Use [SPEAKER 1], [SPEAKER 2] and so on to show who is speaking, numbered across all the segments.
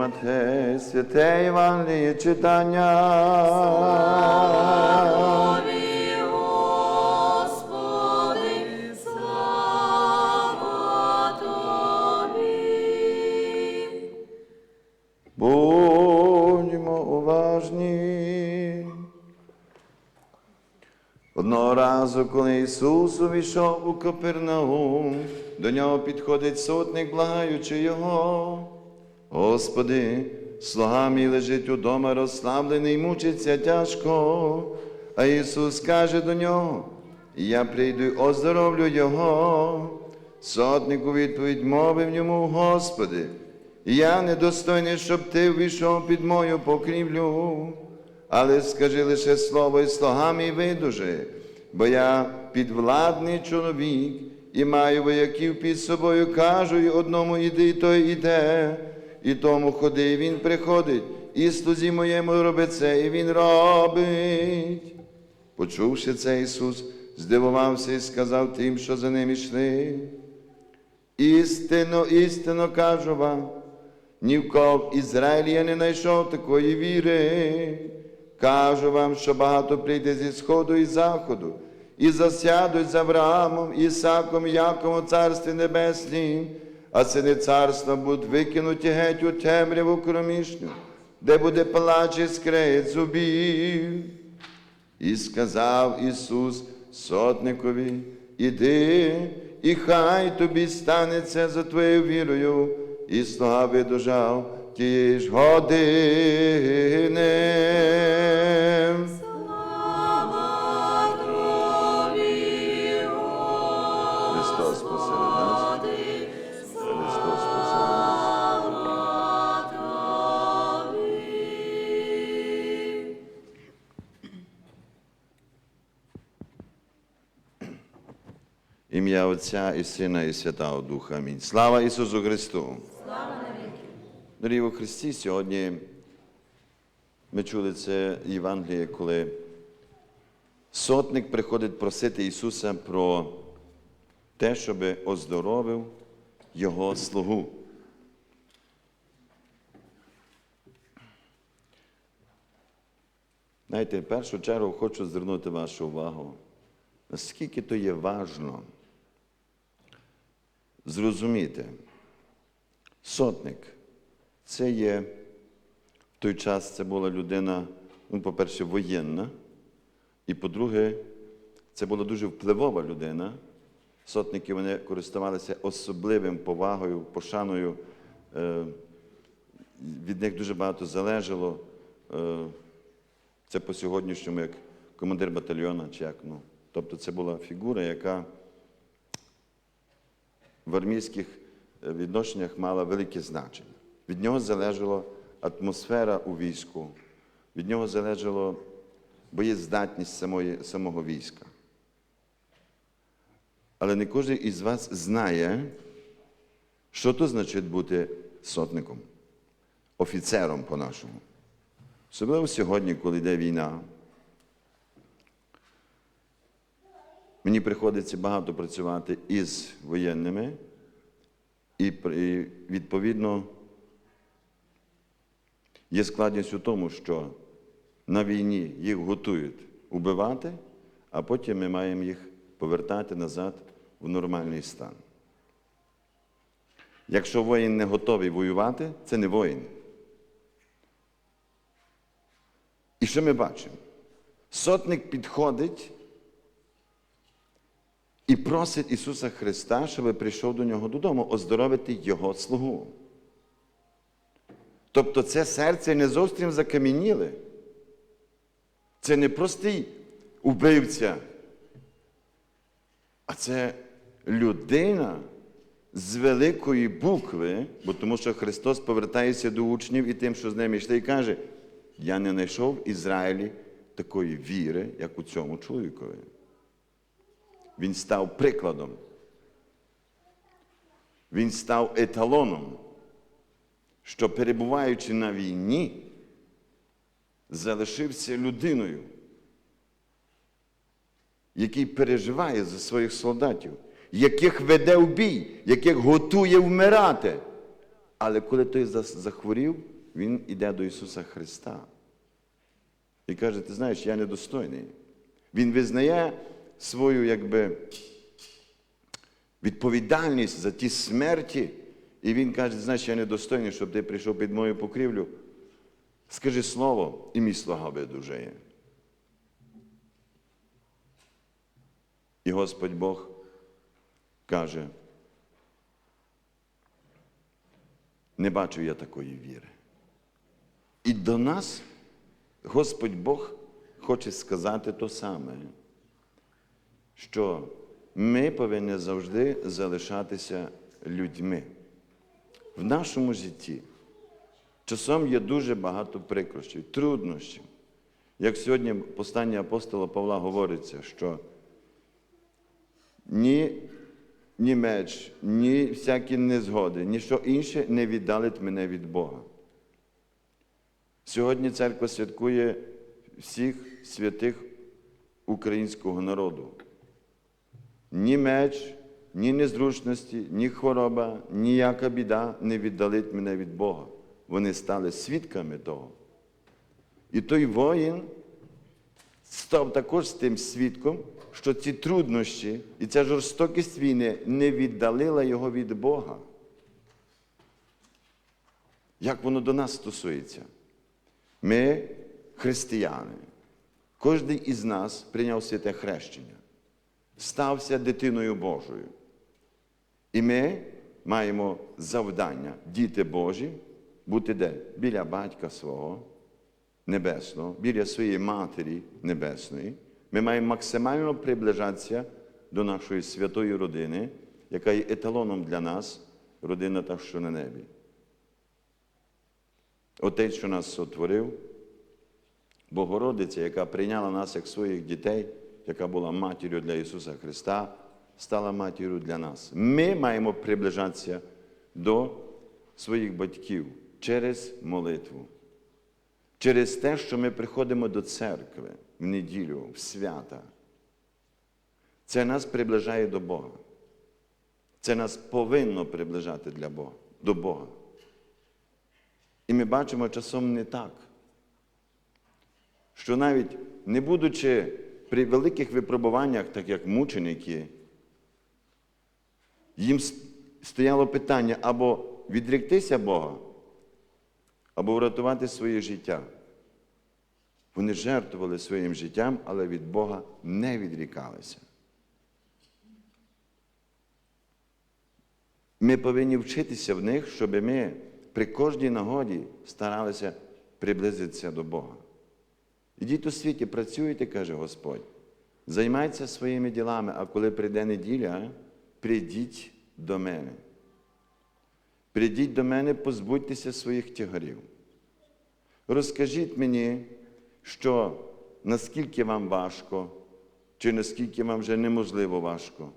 [SPEAKER 1] Матея, святе Євангеліє читання.
[SPEAKER 2] Господи, слава Тобі.
[SPEAKER 1] Будьмо уважні. Одного разу, коли Ісус увійшов у Капернаум, до нього підходить сотник, благаючи його. Господи, слуга мій лежить удома, розслаблений, мучиться тяжко. А Ісус каже до нього: Я прийду й оздоровлю Його. Сотник у відповідь мовив йому, Господи, я недостойний, щоб ти ввійшов під мою покрівлю, але скажи лише слово і слуга мій видуже, бо я підвладний чоловік і маю вояків під собою, кажу, і одному іди, і той іде, і тому ходи, і він приходить, і слузі моєму робить це, і він робить. Почувши це, Ісус здивувався і сказав тим, що за ним йшли. Істинно, істинно кажу вам, ні в кого в Ізраїлі я не знайшов такої віри. Кажу вам, що багато прийде зі сходу і заходу, і засядуть з Авраамом, Ісаком, Яковом у Царстві Небеснім, а сини царства будуть викинуті геть у темряву кромішню, де буде плач і скрегіт зубів. І сказав Ісус сотникові, іди, і хай тобі станеться за твоєю вірою, і слуга видужав тієї ж години. Ім'я Отця і Сина, і Святого Духа. Амінь. Слава Ісусу Христу! Дорогі у Христі, сьогодні ми чули це Євангеліє, коли сотник приходить просити Ісуса про те, щоб оздоровив Його слугу. Знаєте, в першу чергу хочу звернути вашу увагу, наскільки то є важно зрозуміти, сотник це є в той час це була людина, ну, по-перше, воєнна, і по-друге, це була дуже впливова людина. Сотники вони користувалися особливим повагою, пошаною. Е, від них дуже багато залежало. Е, це по сьогоднішньому як командир батальйона, чи як. Ну, тобто це була фігура, яка в армійських е, відношеннях мала велике значення. Від нього залежала атмосфера у війську, від нього залежала боєздатність самої, самого війська. Але не кожен із вас знає, що то значить бути сотником, офіцером по-нашому. Особливо сьогодні, коли йде війна. Мені приходиться багато працювати із воєнними, і відповідно є складність у тому, що на війні їх готують убивати, а потім ми маємо їх повертати назад в нормальний стан. Якщо воїн не готовий воювати, це не воїн. І що ми бачимо? Сотник підходить і просить Ісуса Христа, щоб прийшов до нього додому, оздоровити Його слугу. Тобто це серце не зовсім закам'яніле. Це не простий убивця, а це людина з великої букви, бо тому що Христос повертається до учнів і тим, що з ними йшли, і каже: Я не знайшов в Ізраїлі такої віри, як у цьому чоловікові. Він став прикладом. Він став еталоном, що перебуваючи на війні, залишився людиною, який переживає за своїх солдатів, яких веде в бій, яких готує вмирати. Але коли той захворів, він йде до Ісуса Христа. І каже, ти знаєш, я недостойний. Він визнає свою якби, відповідальність за ті смерті. І він каже, знаєш, я недостойний, щоб ти прийшов під мою покрівлю. Скажи слово, і мій слуга видужає. І Господь Бог каже, не бачу я такої віри. І до нас Господь Бог хоче сказати то саме, що ми повинні завжди залишатися людьми. В нашому житті часом є дуже багато прикрощів, труднощів. Як сьогодні в посланні апостола Павла говориться, що ні, ні меч, ні всякі незгоди, ніщо інше не віддалить мене від Бога. Сьогодні церква святкує всіх святих українського народу. Ні меч, ні незручності, ні хвороба, ніяка біда не віддалить мене від Бога. Вони стали свідками того. І той воїн став також тим свідком, що ці труднощі і ця жорстокість війни не віддалила його від Бога. Як воно до нас стосується? Ми християни. Кожен із нас прийняв святе хрещення, стався дитиною Божою. І ми маємо завдання, діти Божі, бути де? Біля батька свого небесного, біля своєї матері небесної. Ми маємо максимально приближатися до нашої святої родини, яка є еталоном для нас, родина та, що на небі. Отець, що нас сотворив, Богородиця, яка прийняла нас як своїх дітей, яка була матір'ю для Ісуса Христа, стала матір'ю для нас. Ми маємо приближатися до своїх батьків через молитву, через те, що ми приходимо до церкви в неділю, в свята. Це нас приближає до Бога. Це нас повинно приближати для Бога, до Бога. І ми бачимо часом не так, що навіть не будучи при великих випробуваннях, так як мученики, їм стояло питання або відректися Бога, або врятувати своє життя. Вони жертвували своїм життям, але від Бога не відрікалися. Ми повинні вчитися в них, щоб ми при кожній нагоді старалися приблизитися до Бога. Ідіть у світі, працюйте, каже Господь. Займайтеся своїми ділами, а коли прийде неділя, прийдіть до мене. Прийдіть до мене, позбудьтеся своїх тягарів. Розкажіть мені, що наскільки вам важко, чи наскільки вам вже неможливо важко.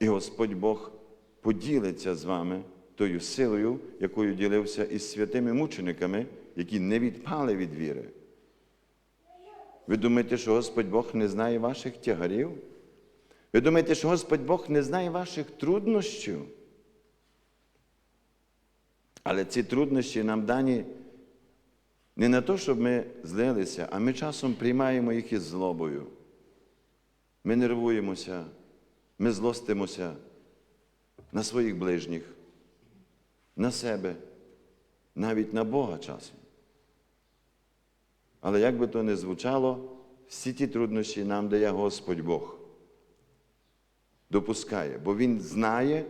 [SPEAKER 1] І Господь Бог поділиться з вами тою силою, якою ділився із святими мучениками, які не відпали від віри. Ви думаєте, що Господь Бог не знає ваших тягарів? Ви думаєте, що Господь Бог не знає ваших труднощів? Але ці труднощі нам дані не на те, щоб ми злилися, а ми часом приймаємо їх із злобою. Ми нервуємося, ми злостимося на своїх ближніх, на себе, навіть на Бога часом. Але як би то не звучало, всі ті труднощі нам дає Господь Бог. Допускає, бо Він знає,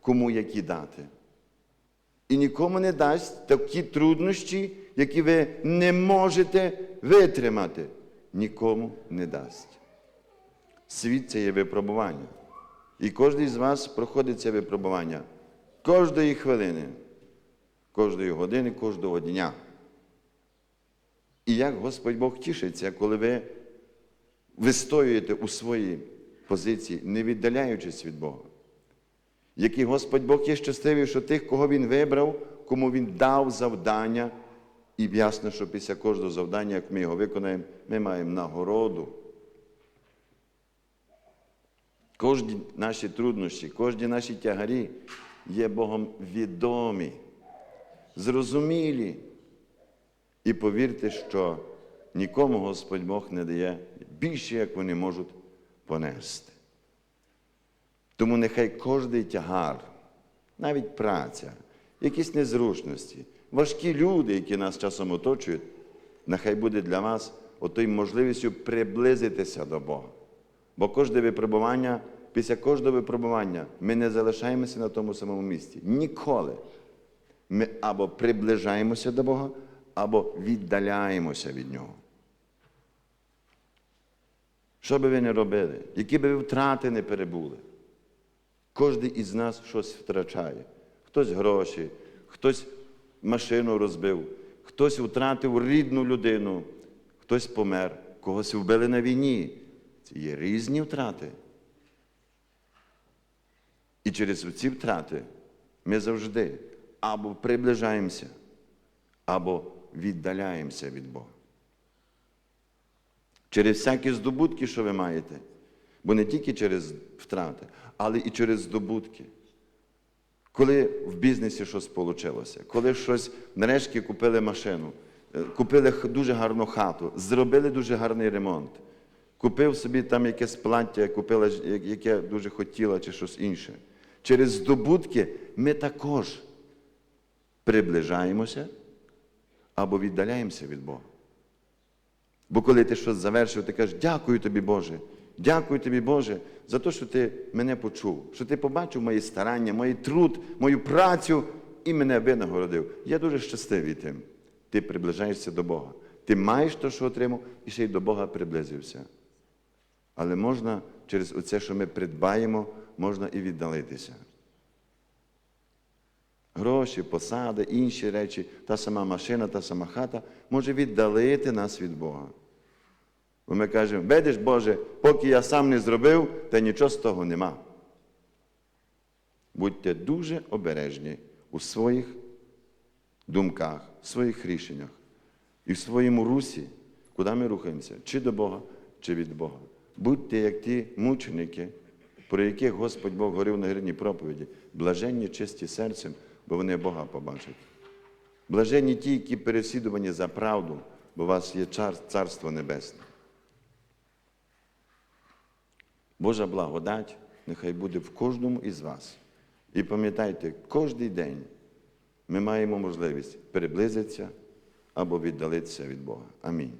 [SPEAKER 1] кому які дати. І нікому не дасть такі труднощі, які ви не можете витримати. Нікому не дасть. Світ це є випробування. І кожен з вас проходить це випробування кожної хвилини, кожної години, кожного дня. І як Господь Бог тішиться, коли ви вистоюєте у своїй позиції, не віддаляючись від Бога. Який Господь Бог є щасливий, що тих, кого Він вибрав, кому Він дав завдання, і ясно, що після кожного завдання, як ми його виконаємо, ми маємо нагороду. Кожні наші труднощі, кожні наші тягарі є Богом відомі, зрозумілі. І повірте, що нікому Господь Бог не дає більше, як вони можуть понести. Тому нехай кожний тягар, навіть праця, якісь незручності, важкі люди, які нас часом оточують, нехай буде для вас отою можливістю приблизитися до Бога. Бо кожне випробування, після кожного випробування ми не залишаємося на тому самому місці. Ніколи. Ми або приближаємося до Бога, або віддаляємося від Нього. Що би ви не робили, які би ви втрати не перебули, кожен із нас щось втрачає. Хтось гроші, хтось машину розбив, хтось втратив рідну людину, хтось помер, когось вбили на війні. Це є різні втрати. І через ці втрати ми завжди або приближаємося, або віддаляємося від Бога. Через всякі здобутки, що ви маєте, бо не тільки через втрати, але і через здобутки. Коли в бізнесі щось вийшло, коли щось нарешті купили машину, е, купили дуже гарну хату, зробили дуже гарний ремонт, купив собі там якесь плаття, купила, яке дуже хотіла, чи щось інше. Через здобутки ми також приближаємося або віддаляємося від Бога. Бо коли ти щось завершив, ти кажеш, дякую тобі, Боже, дякую тобі, Боже, за те, що ти мене почув, що ти побачив мої старання, мій труд, мою працю і мене винагородив. Я дуже щасливий тим. Ти приближаєшся до Бога. Ти маєш те, що отримав, і ще й до Бога приблизився. Але можна через оце, що ми придбаємо, можна і віддалитися. Гроші, посади, інші речі, та сама машина, та сама хата може віддалити нас від Бога. Бо ми кажемо, видиш, Боже, поки я сам не зробив, та нічого з того нема. Будьте дуже обережні у своїх думках, в своїх рішеннях і в своєму русі, куди ми рухаємося, чи до Бога, чи від Бога. Будьте як ті мученики, про яких Господь Бог говорив на гридній проповіді, блаженні чисті серцем, бо вони Бога побачать. Блаженні ті, які переслідувані за правду, бо у вас є Царство Небесне. Божа благодать нехай буде в кожному із вас. І пам'ятайте, кожен день ми маємо можливість переблизитися або віддалитися від Бога. Амінь.